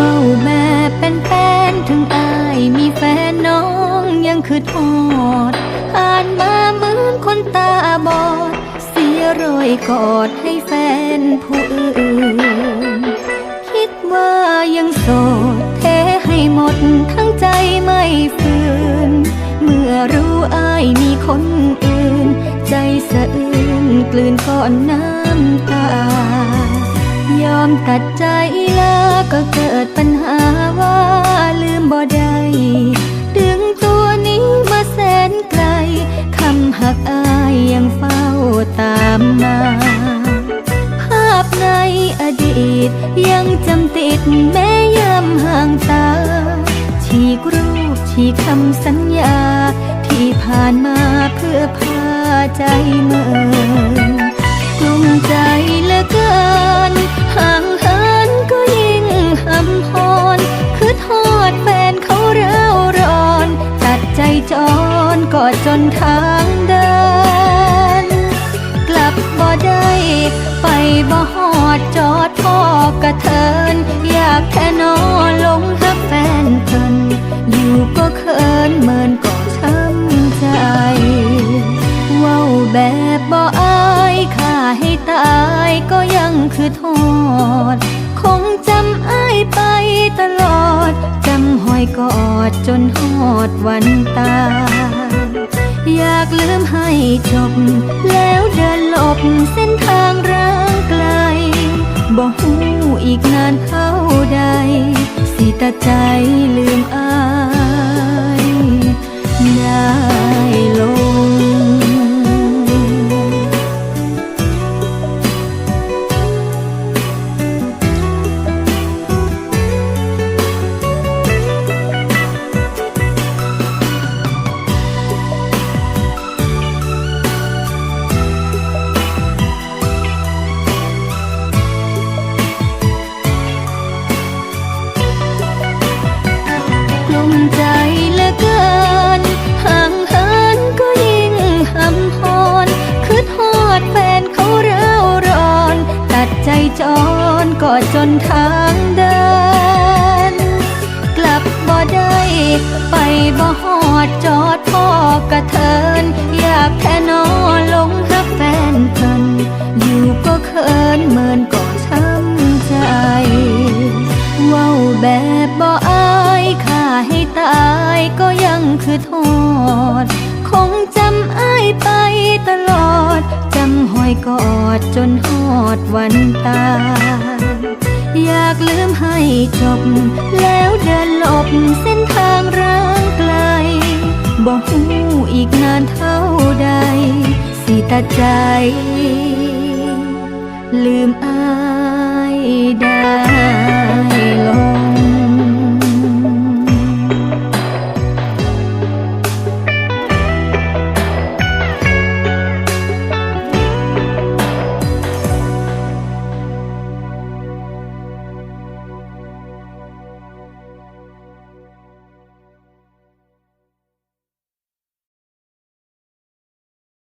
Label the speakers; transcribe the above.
Speaker 1: เว้าแบบเป็นๆถึงอายมีแฟนน้องยังคือทอดอ่านมาเหมือนคนตาบอด เสียรอยกอดให้แฟนผู้อื่น คิดว่ายังโสดเทให้หมดทั้งใจไม่ฝืน เมื่อรู้อายมีคนอื่น ใจสะอื้นกลืนก้อนน้ำตา ยอมตัดใจลาก็เกิดปัญหาว่าลืมบ่ได้ดึงตัวนี้มาแสนไกล คำหักอายยังเฝ้าตามมา ภาพในอดีตยังจำติดแม้ยามห่างตา ฉีกรูปฉีกคำสัญญา ที่ผ่านมาเพื่อพาใจเมื่อ รก็จนทางเดิน กลับบ่ได้ไปบ่หอดจอดพ่อกระเทิน อยากแค่นอนลงหักแฟนเพิ่นอยู่ก็เขินเมินก็ช้ำใจ เว้าแบบบ่อายค่าให้ตายก็ยังคือโทษคงจำอายไปตลอด จำหอยกอดจนหอดวันตาย อยากลืมให้จบ แล้วเดินหลบเส้นทางร่างไกลบอกหูอีกนานเท่าใด สิตาใจลืมอ ใจเหลือเกิน ห่างเหินก็ยิ่งหำหอนคือทอดแฟนเขาเร้าร้อน ตัดใจจรก็จนทางเดิน กลับบ่ได้ ไปบ่หอดจอดพ่อกระเทินอ วันตายอยากลืมให้จบ แล้วเดินหลบเส้นทางร้างไกล บอกหูอีกนานเท่าใด สิตาใจ ลืมอายได้